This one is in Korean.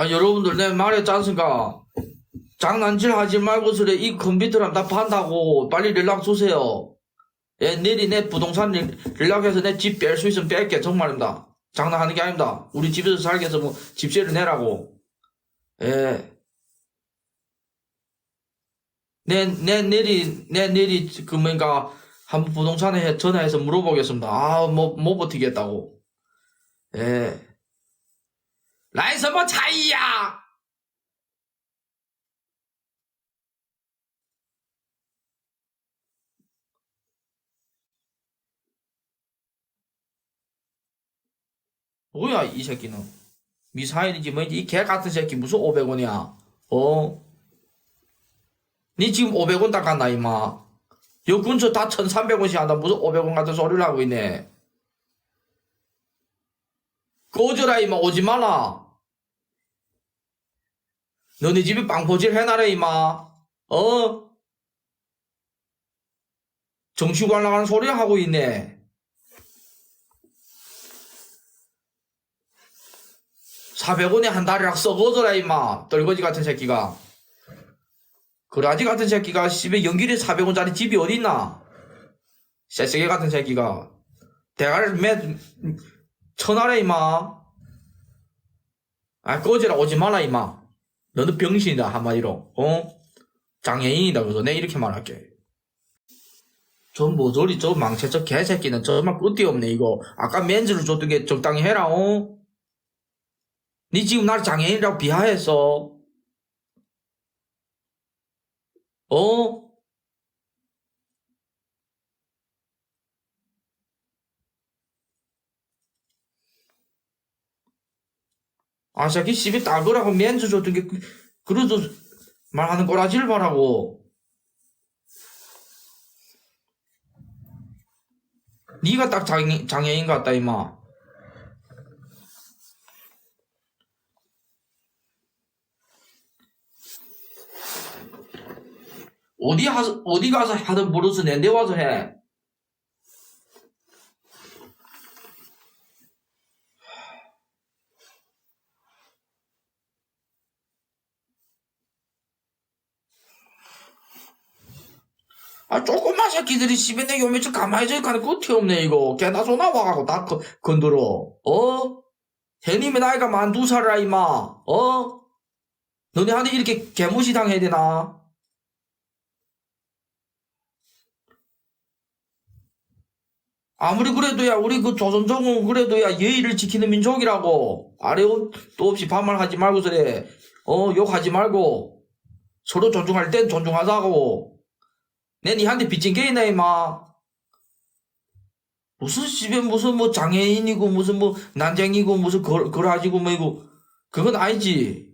아 여러분들 내 말했지 않습니까? 장난질 하지 말고 서래 이 컴퓨터랑 다 판다고 빨리 연락 주세요. 예, 내일 내 부동산 연- 연락해서 내 집 뺄 수 있으면 뺄게 정말입니다. 장난하는 게 아닙니다. 우리 집에서 살게 해서 뭐 집세를 내라고. 예. 내, 내 내리, 내 내리, 그, 뭔가, 한번 부동산에 해- 전화해서 물어보겠습니다. 아, 뭐, 못 버티겠다고. 예. 라이서 뭐이 새끼는. 미사일인지 뭐인지, 이 개 같은 새끼 무슨 500원이야? 어? 니 지금 500원 닦았나, 임마? 여 근처 다 1300원씩 한다. 무슨 500원 같은 소리를 하고 있네. 꺼져라, 임마. 오지 마라. 너네 집에 빵포질 해놔라, 임마. 어? 정치관 나가는 소리 하고 있네. 400원에 한 달이랑 썩어져라, 임마. 떨거지 같은 새끼가. 그라지 같은 새끼가 집에 연길에 400원짜리 집이 어딨나? 쎄쎄게 같은 새끼가. 대가를 매, 천하래, 임마. 아, 꺼지라, 오지 마라, 임마. 너는 병신이다, 한마디로. 어? 장애인이다, 그래서 내 이렇게 말할게. 저 모조리, 저 망치, 저 개새끼는 정말 끝이 없네, 이거. 아까 멘즈를 줬던 게 적당히 해라, 어? 니 지금 나를 장애인이라고 비하했어. 어? 아, 새끼 집에 따그라고 멘즈 줬던 게, 그- 그래도 말하는 꼬라지를 봐라고. 니가 딱 장애, 장애인 같다, 임마. 어디 하, 어디 가서 하든 버릇은 내데 와서 해. 아, 조그만 새끼들이 집에 내 요 며칠 가만히 저기 가는 끝이 없네, 이거. 개나 소나 와가고 다 건- 건들어. 어? 해님의 나이가 만 두 살이라, 임마. 어? 너네한테 이렇게 개무시 당해야 되나? 아무리 그래도 야 우리 그 조선족은 그래도 야 예의를 지키는 민족이라고 아래 또 없이 반말하지 말고 그래 어 욕하지 말고 서로 존중할 땐 존중하자고 내 니한테 빚진 게 있나 임마? 무슨 집에 무슨 뭐 장애인이고 무슨 뭐 난쟁이고 무슨 걸, 걸아지고 뭐 이거. 그건 아니지